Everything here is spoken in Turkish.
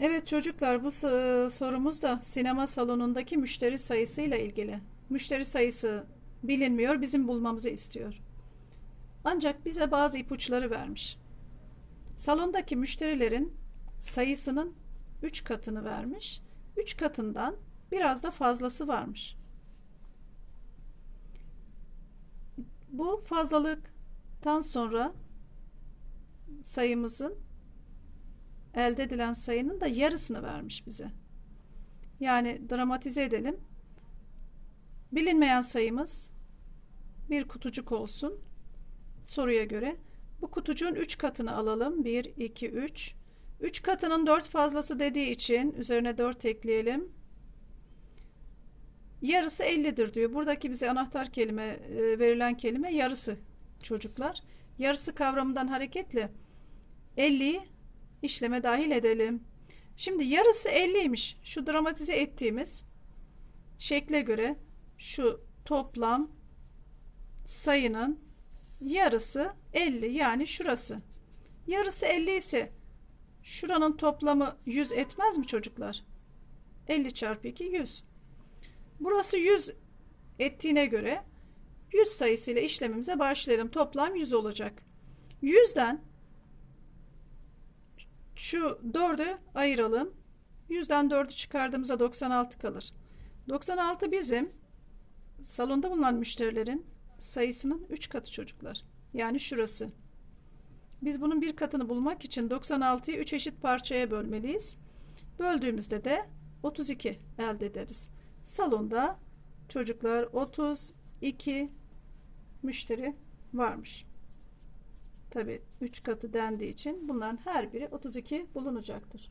Evet çocuklar bu s- sorumuz da sinema salonundaki müşteri sayısıyla ilgili. Müşteri sayısı bilinmiyor, bizim bulmamızı istiyor. Ancak bize bazı ipuçları vermiş. Salondaki müşterilerin sayısının 3 katını vermiş. 3 katından biraz da fazlası varmış. Bu fazlalıktan sonra sayımızın elde edilen sayının da yarısını vermiş bize. Yani dramatize edelim. Bilinmeyen sayımız bir kutucuk olsun. Soruya göre bu kutucuğun 3 katını alalım. 1, 2, 3. 3 katının 4 fazlası dediği için üzerine 4 ekleyelim. Yarısı 50'dir diyor. Buradaki bize anahtar kelime e, verilen kelime yarısı çocuklar. Yarısı kavramından hareketle 50'yi işleme dahil edelim. Şimdi yarısı 50'ymiş. Şu dramatize ettiğimiz şekle göre şu toplam sayının yarısı 50 yani şurası. Yarısı 50 ise şuranın toplamı 100 etmez mi çocuklar? 50 çarpı 2 100. Burası 100 ettiğine göre 100 sayısıyla işlemimize başlayalım. Toplam 100 olacak. 100'den şu 4'ü ayıralım. 100'den 4'ü çıkardığımızda 96 kalır. 96 bizim salonda bulunan müşterilerin sayısının 3 katı çocuklar. Yani şurası. Biz bunun bir katını bulmak için 96'yı 3 eşit parçaya bölmeliyiz. Böldüğümüzde de 32 elde ederiz. Salonda çocuklar 32 müşteri varmış. Tabi 3 katı dendiği için bunların her biri 32 bulunacaktır.